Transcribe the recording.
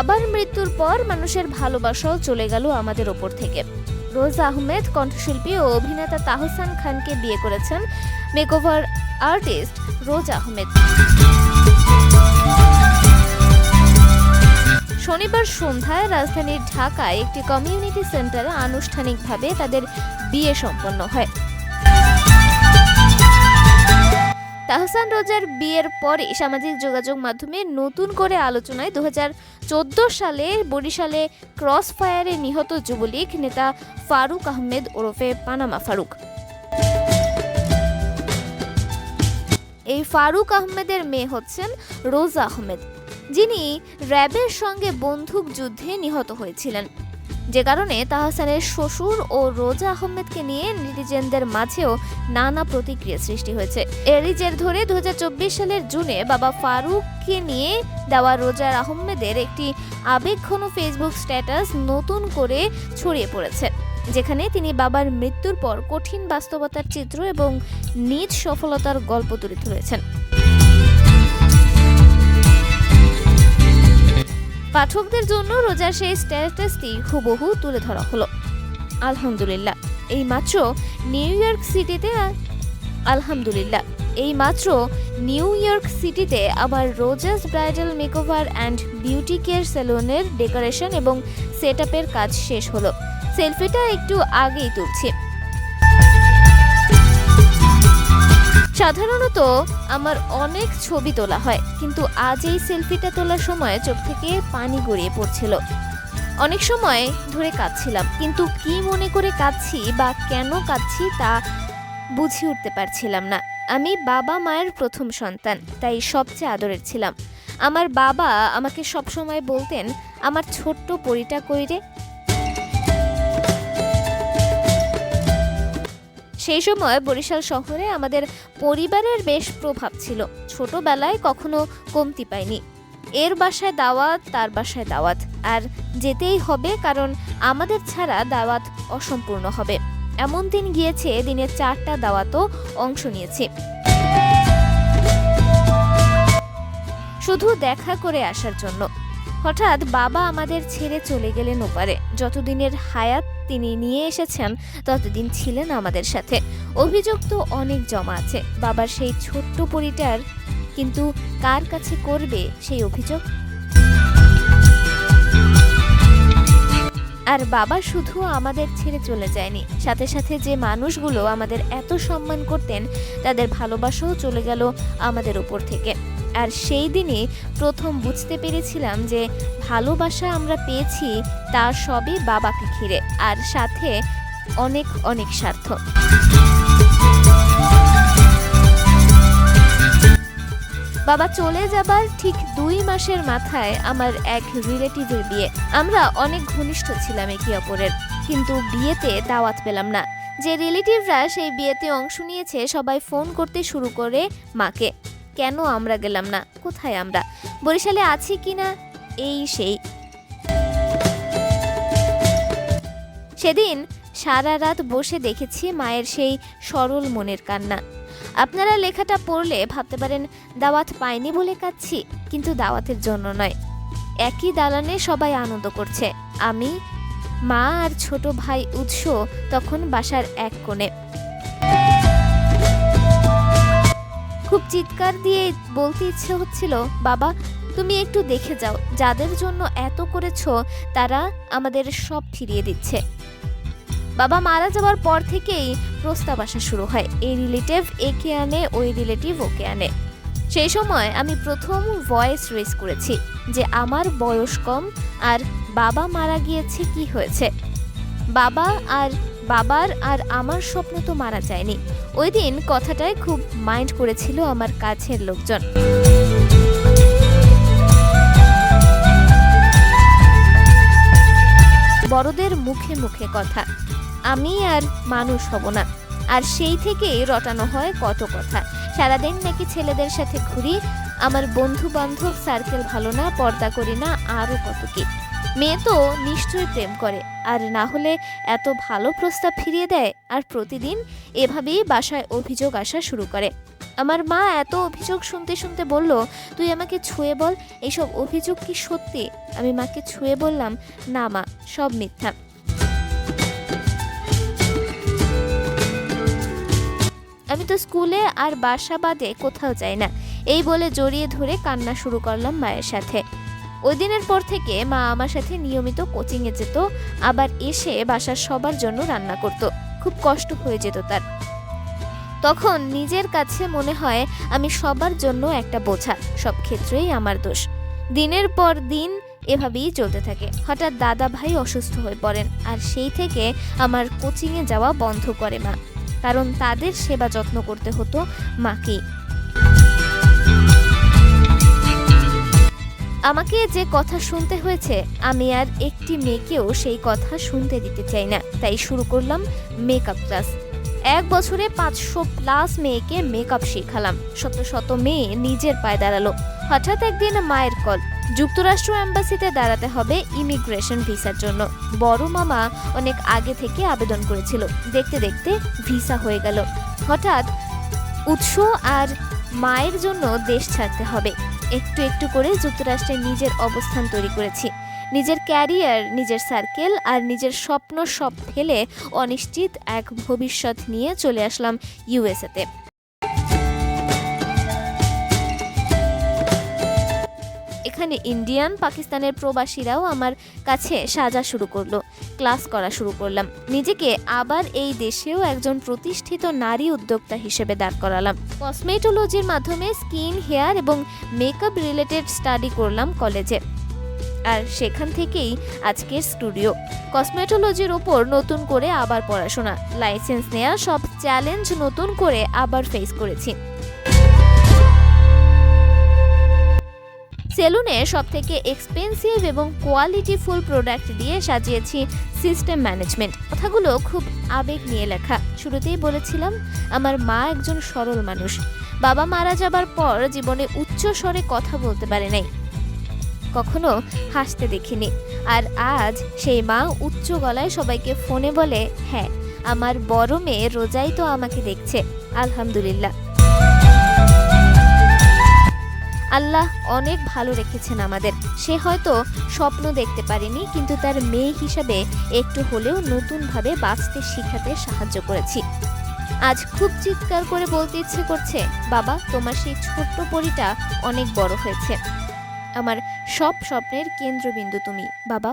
বাবার মৃত্যুর পর মানুষের ভালোবাসাও চলে গেল আমাদের ওপর থেকে। রোজ আহমেদ, কণ্ঠশিল্পী ও অভিনেতা তাহসান খানকে বিয়ে করেছেন মেকওভার আর্টিস্ট রোজ আহমেদ। শনিবার সন্ধ্যায় রাজধানীর ঢাকায় একটি কমিউনিটি সেন্টারে আনুষ্ঠানিকভাবে তাদের বিয়ে সম্পন্ন হয়। তাহসান রোজার বিয়ের পরে সামাজিক যোগাযোগ মাধ্যমে নতুন করে আলোচনায় দু হাজার সালে বরিশালে ক্রস ফায়ারে নিহত যুবলীগ নেতা ফারুক আহমেদ ওরফে পানামা ফারুক। এই ফারুক আহমেদের মেয়ে হচ্ছেন রোজা আহমেদ, যিনি র্যাবের সঙ্গে বন্দুক যুদ্ধে নিহত হয়েছিলেন। যে কারণে তাহসানের শ্বশুর ও রোজা আহমেদকে নিয়ে নেটিজেনদের মাঝেও নানা প্রতিক্রিয়া সৃষ্টি হয়েছে। এরই জের ধরে দু হাজার চব্বিশ সালের জুনে বাবা ফারুককে নিয়ে দেওয়া রোজার আহমেদের একটি আবেগঘন ফেসবুক স্ট্যাটাস নতুন করে ছড়িয়ে পড়েছে, যেখানে তিনি বাবার মৃত্যুর পর কঠিন বাস্তবতার চিত্র এবং নিজ সফলতার গল্প তুলে ধরেছেন। পাঠকদের জন্য রোজার সেই স্ট্যাটাসটি হুবহু তুলে ধরা হলো। আলহামদুলিল্লাহ, এই মাত্র নিউ ইয়র্ক সিটিতে আলহামদুলিল্লাহ, এই মাত্র নিউ ইয়র্ক সিটিতে আবার রোজাস bridal makeover and beauty care সেলুনের ডেকোরেশন এবং সেট কাজ শেষ হলো। সেলফিটা একটু আগেই তুলছি। সাধারণত আমার অনেক ছবি তোলা হয়, কিন্তু আজ এই সেলফিটা তোলার সময় চোখ থেকে পানি গড়িয়ে পড়ছিল। অনেক সময় ধরে কাঁদছিলাম, কিন্তু কি মনে করে কাঁদছি বা কেন কাঁদছি তা বুঝে উঠতে পারছিলাম না। আমি বাবা মায়ের প্রথম সন্তান, তাই সবচেয়ে আদরের ছিলাম। আমার বাবা আমাকে সবসময় বলতেন, আমার ছোট্ট পরিটা কইরে সেই সময় বরিশাল শহরে আমাদের পরিবারের বেশ প্রভাব ছিল। ছোটবেলায় কখনো কমতি পাইনি। এর বাসায় দাওয়াত, তার বাসায় দাওয়াত। আর যেতেই হবে, কারণ আমাদের ছাড়া দাওয়াত অসম্পূর্ণ হবে। এমন দিন গিয়েছে, দিনে চারটা দাওয়াতও অংশ নিয়েছে। শুধু দেখা করে আসার জন্য। হঠাৎ বাবা আমাদের ছেড়ে চলে গেলেন ওপারে। যতদিনের হায়াত তিনি নিয়ে এসেছেন, ততদিন ছিলেন আমাদের সাথে। অভিযোগ তো অনেক জমা আছে, বাবার সেই ছোট্ট পরিটার। কিন্তু কার কাছে করবে সেই অভিযোগ? আর বাবা শুধু আমাদের ছেড়ে চলে যায়নি। সাথে সাথে যে মানুষগুলো আমাদের এত সম্মান করতেন, তাদের ভালোবাসাও চলে গেল আমাদের উপর থেকে। আর সেই দিনই প্রথম বুঝতে পেরেছিলাম যে ভালোবাসা আমরা পেয়েছি তার সবই বাবাকে ঘিরে আর সাথে অনেক অনেক স্বার্থ বাবা চলে যাবার ঠিক দুই মাসের মাথায় আমার এক রিলেটিভের বিয়ে। আমরা অনেক ঘনিষ্ঠ ছিলাম একে অপরের, কিন্তু বিয়েতে দাওয়াত পেলাম না। যে রিলেটিভরা সেই বিয়েতে অংশ নিয়েছে সবাই ফোন করতে শুরু করে মাকে। কেন আমরা গেলাম না? কোথায় আমরা? বরিশালে আছি কিনা এই সেই। সেদিন সারা রাত বসে দেখেছি মায়ের সেই সরল মনের কান্না। আপনারা লেখাটা পড়লে ভাবতে পারেন, দাওয়াত পাইনি বলে কাচ্ছি কিন্তু দাওয়াতের জন্য নয়। একই দালানে সবাই আনন্দ করছে। আমি, মা আর ছোট ভাই উৎস তখন বাসার এক কোণে। খুব চিৎকার দিয়ে বলতে ইচ্ছে হচ্ছিল, বাবা, তুমি একটু দেখে যাও। যাদের জন্য এত করেছ, তারা আমাদের সব ফিরিয়ে দিচ্ছে। বাবা মারা যাওয়ার পর থেকেই প্রস্তাব আসা শুরু হয়। এই রিলেটিভ একে আনে, ওই রিলেটিভ ওকে আনে। সেই সময় আমি প্রথম ভয়েস রেস করেছি যে আমার বয়স কম আর বাবা মারা গিয়েছে কি হয়েছে। বাবা আর বাবার আর আমার স্বপ্ন তো মারা যায়নি। ওই দিন কথাটাই খুব মাইন্ড করেছিল আমার কাছের লোকজন। বড়দের মুখে মুখে কথা। আমি আর মানুষ হব না। আর সেই থেকেই রটানো হয় কত কথা। সারাদিন নাকি ছেলেদের সাথে ঘুরি। আমার বন্ধু বান্ধব সার্কেল ভালো না, পর্দা করি না আরও কত কি। মেয়ে তো নিশ্চয়ই প্রেম করে, আর না হলে এত ভালো প্রস্তাব ফিরিয়ে দেয় আর প্রতিদিন এভাবেই বাসায় অভিযোগ আসা শুরু করে। আমার মা এত অভিযোগ শুনতে শুনতে বলল, তুই আমাকে ছুঁয়ে বল, এইসব অভিযোগ কি সত্যি? আমি মাকে ছুঁয়ে বললাম, না মা, সব মিথ্যা। আমি তো স্কুলে আর বাসা বাদে কোথাও যাই না। এই বলে জড়িয়ে ধরে কান্না শুরু করলাম মায়ের সাথে। ওই দিনের পর থেকে মা আমার সাথে নিয়মিত কোচিংয়ে যেত, আবার এসে বাসার সবার জন্য রান্না করত। খুব কষ্ট হয়ে যেত তার। তখন নিজের কাছে মনে হয় আমি সবার জন্য একটা বোঝা, সব ক্ষেত্রেই আমার দোষ। দিনের পর দিন এভাবেই চলতে থাকে। হঠাৎ দাদা ভাই অসুস্থ হয়ে পড়েন, আর সেই থেকে আমার কোচিংয়ে যাওয়া বন্ধ করে মা। কারণ তাদের সেবা যত্ন করতে হতো মাকেই। আমাকে যে কথা শুনতে হয়েছে, আমি আর একটি মেয়েকেও সেই কথা শুনতে দিতে চাই না। তাই শুরু করলাম মেকআপ ক্লাস এক বছরে পাঁচশো প্লাস মেয়েকে মেকআপ শেখালাম। শত শত মেয়ে নিজের পায়ে দাঁড়াল। হঠাৎ একদিন মায়ের কল যুক্তরাষ্ট্র অ্যাম্বাসিতে দাঁড়াতে হবে ইমিগ্রেশন ভিসার জন্য। বড় মামা অনেক আগে থেকে আবেদন করেছিল। দেখতে দেখতে ভিসা হয়ে গেল। হঠাৎ উৎস আর মায়ের জন্য দেশ ছাড়তে হবে। একটু একটু করে যুক্তরাষ্ট্রে নিজের অবস্থান তৈরি করেছি। নিজের ক্যারিয়ার, নিজের সার্কেল আর নিজের স্বপ্ন সব ফেলে অনিশ্চিত এক ভবিষ্যৎ নিয়ে চলে আসলাম ইউএসএতে এখানে ইন্ডিয়ান, পাকিস্তানের প্রবাসীরাও আমার কাছে সাজা শুরু করল। ক্লাস করা শুরু করলাম। নিজেকে আবার এই দেশেও একজন প্রতিষ্ঠিত নারী উদ্যোক্তা হিসেবে দাঁড় করালাম। কসমেটোলজির মাধ্যমে স্কিন, হেয়ার এবং মেকআপ রিলেটেড স্টাডি করলাম কলেজে। আর সেখান থেকেই আজকের স্টুডিও। কসমেটোলজির ওপর নতুন করে আবার পড়াশোনা। লাইসেন্স নেওয়া সব চ্যালেঞ্জ নতুন করে আবার ফেস করেছি। সেলুনে সব থেকে এক্সপেন্সিভ এবং কোয়ালিটিফুল প্রোডাক্ট দিয়ে সাজিয়েছি সিস্টেম ম্যানেজমেন্ট কথাগুলো খুব আবেগ নিয়ে লেখা। শুরুতেই বলেছিলাম, আমার মা একজন সরল মানুষ। বাবা মারা যাবার পর জীবনে উচ্চ স্বরে কথা বলতে পারে নাই। কখনো হাসতে দেখিনি। আর আজ সেই মা উচ্চ গলায় সবাইকে ফোনে বলে হ্যাঁ আমার বড় মেয়ে রোজাই তো আমাকে দেখছে। আলহামদুলিল্লাহ। আল্লাহ অনেক ভালো রেখেছেন আমাদের। সে হয়তো স্বপ্ন দেখতে পারেনি, কিন্তু তার মেয়ে হিসাবে একটু হলেও নতুনভাবে বাঁচতে শিখাতে সাহায্য করেছি। আজ খুব চিৎকার করে বলতে ইচ্ছে করছে, বাবা, তোমার সেই ছোট্ট পরিটা অনেক বড় হয়েছে। আমার সব স্বপ্নের কেন্দ্রবিন্দু তুমি, বাবা।